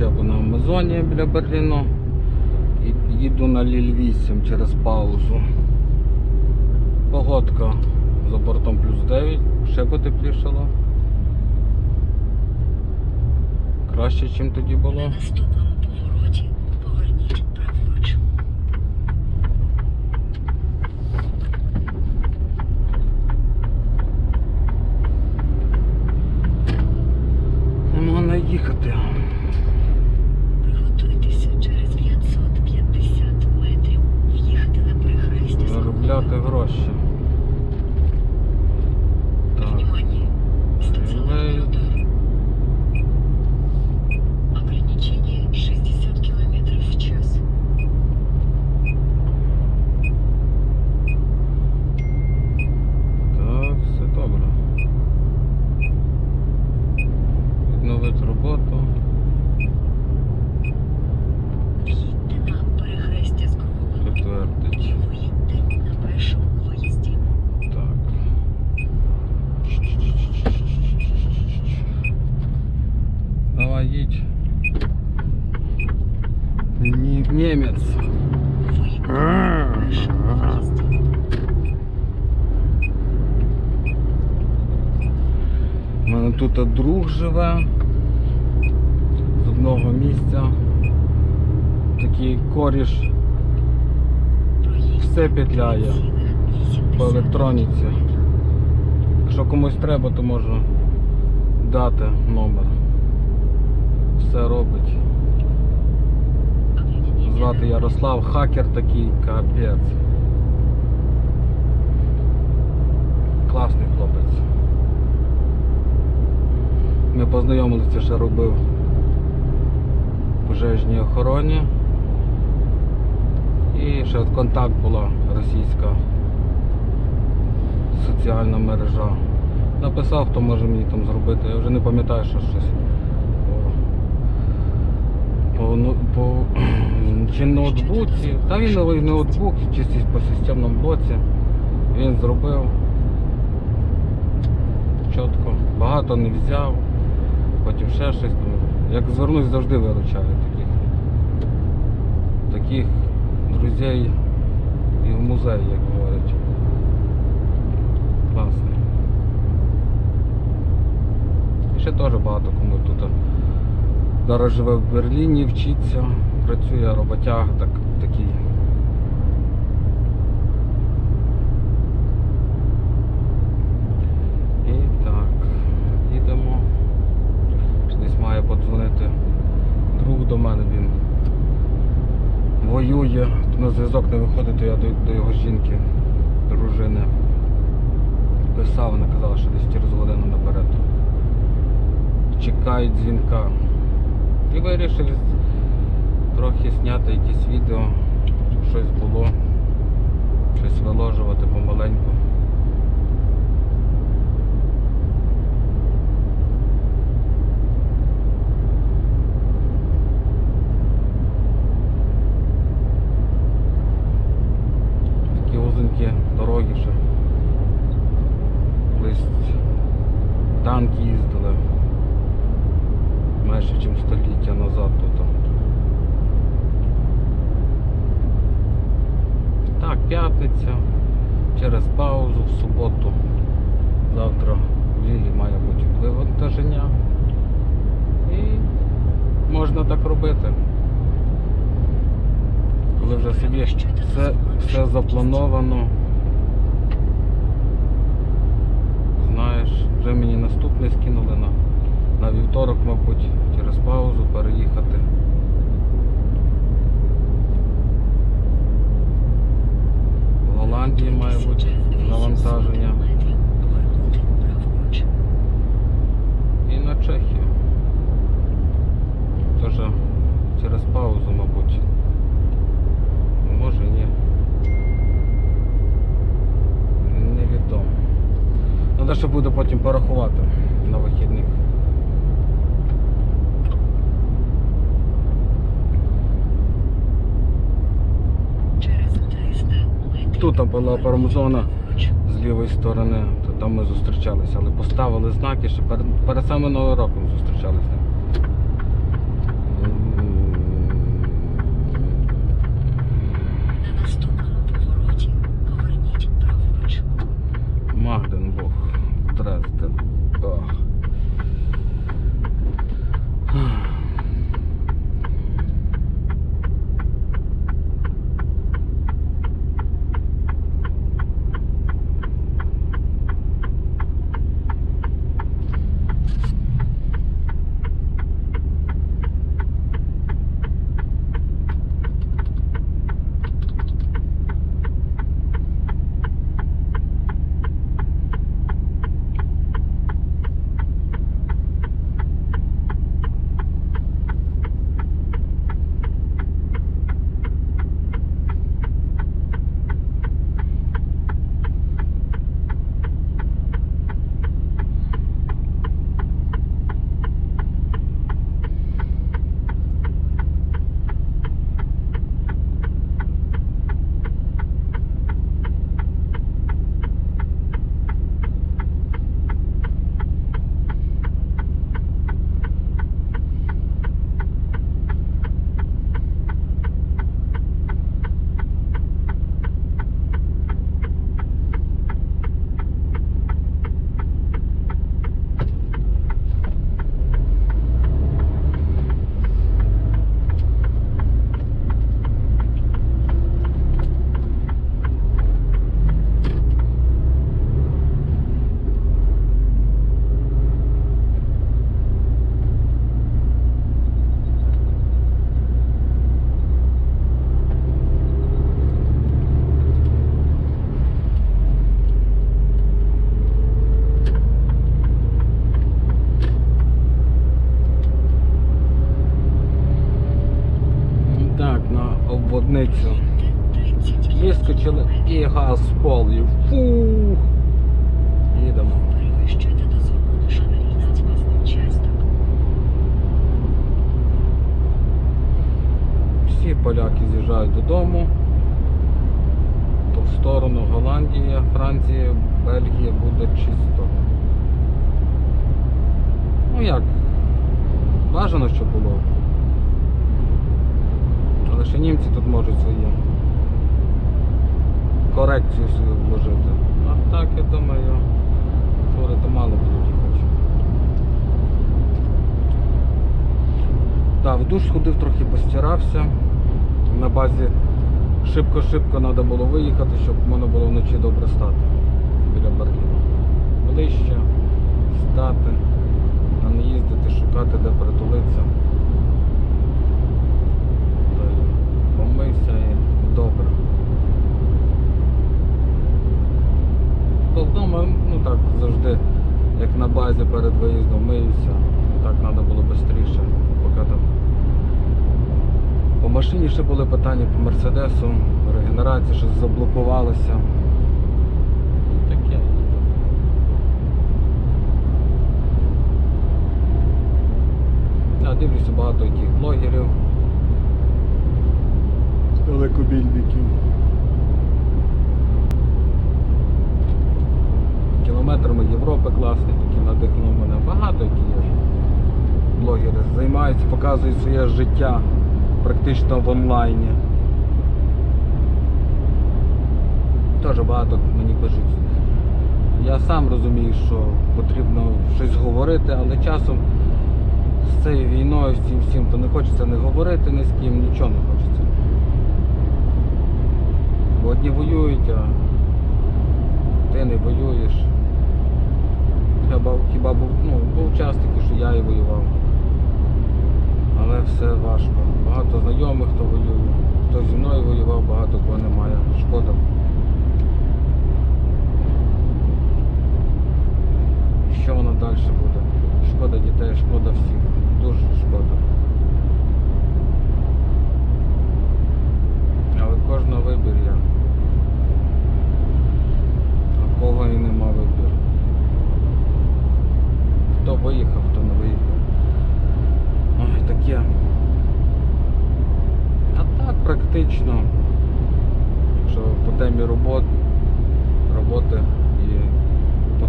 Начепу на Амазоні біля Берліну і їду на Ліль 8 через паузу. Погодка за бортом плюс 9, ще потеплішало. Краще, ніж тоді На було. наступному повороті поверніть праворуч. Можна їхати. Приготуйтеся через 550 метрів в'їхати на перехрестя з Заробляти круговим. гроші. Так. Внимание! Стационарный Эй. удар. Ограничение 60 км в час. Так, все добре. Відновити роботу. В'їдьте на перехрестя з круговим Підтвердить. і виїдьте на першому виїзді. Так. Давай їдь. Ні, німець. Виїдьте на першому виїзді. У мене тут друг живе з одного місця. Такий коріш все петляє по електроніці. Якщо комусь треба, то можу дати номер. Все робить. Звати Ярослав, хакер такий, капець. Класний хлопець. Ми познайомилися, ще робив пожежній охороні. І ще от контакт була російська соціальна мережа. Написав, хто може мені там зробити. Я вже не пам'ятаю, що щось. По, по, ну- по чи ноутбуці. Та він новий ноутбук, чи по системному блоці. Він зробив. Чітко. Багато не взяв. Потім ще щось. Як звернусь, завжди виручаю таких. Таких друзей і в музей, як говорять. Класний. І ще теж багато кому тут. Зараз живе в Берліні, вчиться, працює роботяг так, такий. І так, їдемо. Десь має подзвонити друг до мене, він воює, на зв'язок не виходить, то я до, до його жінки, дружини. Писав, вона казала, що десь через годину наперед. Чекають дзвінка. І вирішив трохи зняти якісь відео, щоб щось було, щось виложувати помаленьку. Такі узенькі дороги. Колись танки їздили майже ніж століття назад тут. Так, п'ятниця. Через паузу в суботу. Завтра в Лілі має бути вивантаження. І можна так робити. Коли вже собі все, все заплановано. Вже мені наступне скинули на, на вівторок, мабуть, через паузу переїхати. В Голландії має бути навантаження. І на Чехію. Теж через паузу, мабуть. Може ні. Треба що буде потім порахувати на вихідних. Через 300 метрів Тут там була промзона з лівої сторони. то там ми зустрічалися, але поставили знаки що перед, перед самим Новим роком зустрічалися газ в пол. І фух. Їдемо. Всі поляки з'їжджають додому. То в сторону Голландії, Франції, Бельгії буде чисто. Ну як? Бажано, щоб було. Але ще німці тут можуть свої корекцію свою вложити. А так, я думаю, фури то мало будуть їхати. Так, в душ сходив, трохи постирався. На базі шибко-шибко треба було виїхати, щоб можна було вночі добре стати біля Берліна. Ближче стати, а не їздити, шукати, де притулитися. Помився і добре. То вдома, ну так завжди, як на базі перед виїздом миюся. Так треба було швидше, поки там. По машині ще були питання по Мерседесу, регенерація щось заблокувалася. Таке. Я дивлюся багато яких блогерів. Далекобільників. Європи класний, такий надихнув мене. Багато які є блогери займаються, показують своє життя практично в онлайні. Теж багато мені пишуть. Я сам розумію, що потрібно щось говорити, але часом з цією війною, з цим всім, то не хочеться не говорити ні з ким, нічого не хочеться. Бо одні воюють, а ти не воюєш. Хіба, хіба був, ну, був час такий, що я і воював. Але все важко. Багато знайомих, хто воює. Хто зі мною воював, багато кого немає. Шкода. Що воно далі буде? Шкода дітей, шкода всіх. Дуже шкода. Але кожного вибір є. А в кого і нема вибір. Хто виїхав, хто не виїхав. Ой, таке. А так практично. Якщо по темі робот, роботи і по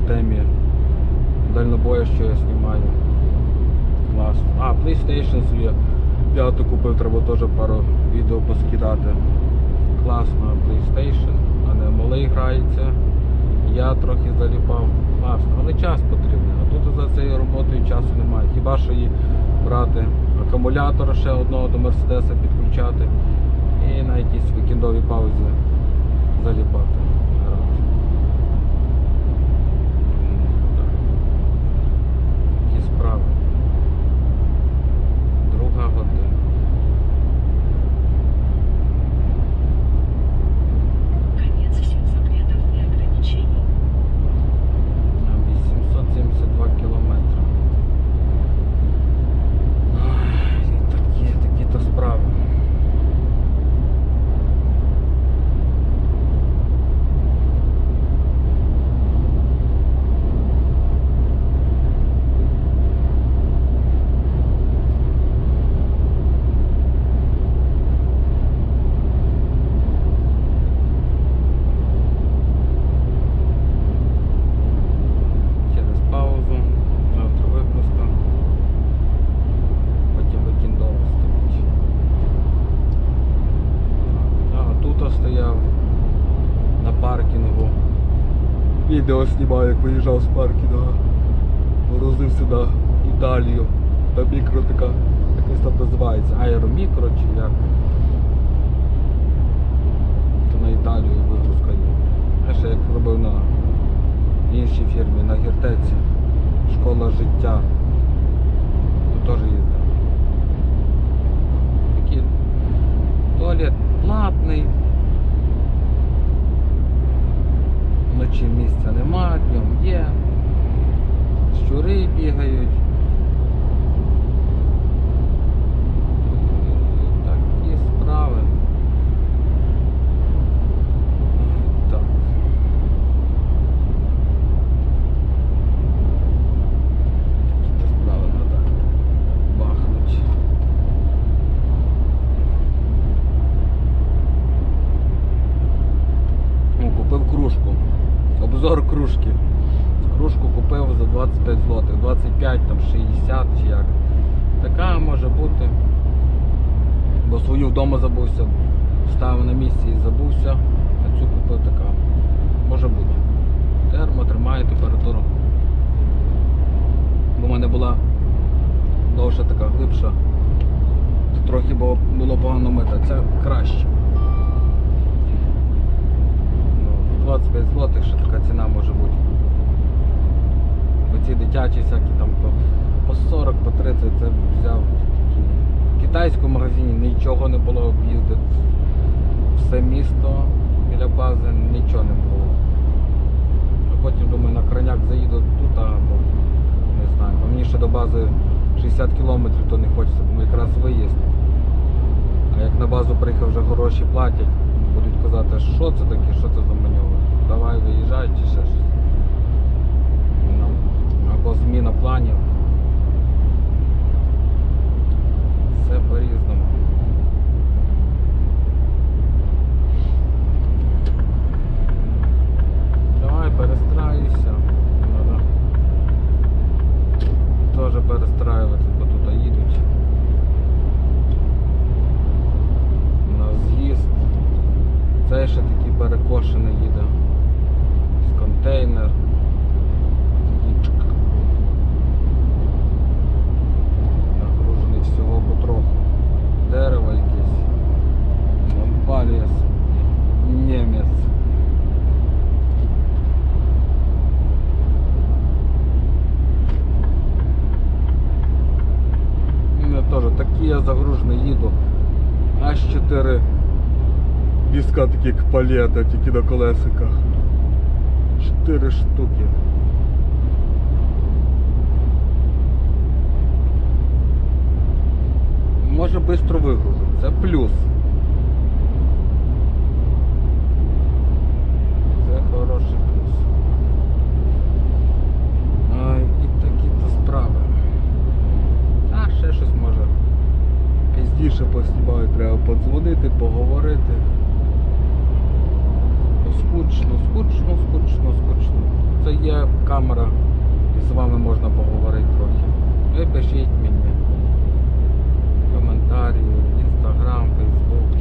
дальнобоя, що я знімаю. Клас. А, PlayStation собі п'яту купив, треба теж пару відео поскидати. Класно PlayStation, а не малий грається. Я трохи заліпав. Класно, але час потрібен. А тут за цією роботою часу немає. Хіба що її брати акумулятор ще одного до Мерседеса підключати і на якісь вікендові паузі Відео знімаю, як виїжджав з паркінгу. Грузив сюди Італію. Та мікро така, якось там називається. Аеромікро чи як. То на Італію вигрузка. Я ще як робив на іншій фірмі на гіртеці. Школа життя. Тут теж їздив. Такий туалет платний. Вночі місця нема, днем є. Щури бігають. Такі справи. Так. Какие-то справа надо бахнуть. О, купив кружку. Обзор кружки. Кружку купив за 25 злотих. 25, там 60 чи як. Така може бути. Бо свою вдома забувся. Ставив на місці і забувся. А цю купив така. Може бути. Термо тримає температуру. Бо в мене була довша така глибша. Трохи було, погано мита. Це краще. Ну, 25 злотих ще така ціна може бути. Бо ці дитячі всякі там по, по 40, по 30 це взяв такі. В китайському магазині нічого не було об'їздив. Все місто біля бази нічого не було. А потім думаю на краняк заїду тут або не знаю. Бо мені ще до бази 60 кілометрів, то не хочеться, бо якраз виїзд. А як на базу приїхав, вже гроші платять, будуть казати, що це таке, що це за маневр. Давай виїжджай чи ще щось. Ну, Або зміна планів. Все по-різному. Давай перестраюйся. Надо теж теж я загружений їду. Аж 4 диска такі палета, тільки на колесиках. 4 штуки. Може швидко вигружу. Це плюс. Це хороший плюс. Ай, і такі то справи. А ще щось може. Пізніше поснімаю, треба подзвонити, поговорити. Скучно, скучно, скучно, скучно. Це є камера і з вами можна поговорити трохи. Ви пишіть мені коментарі, інстаграм, фейсбук.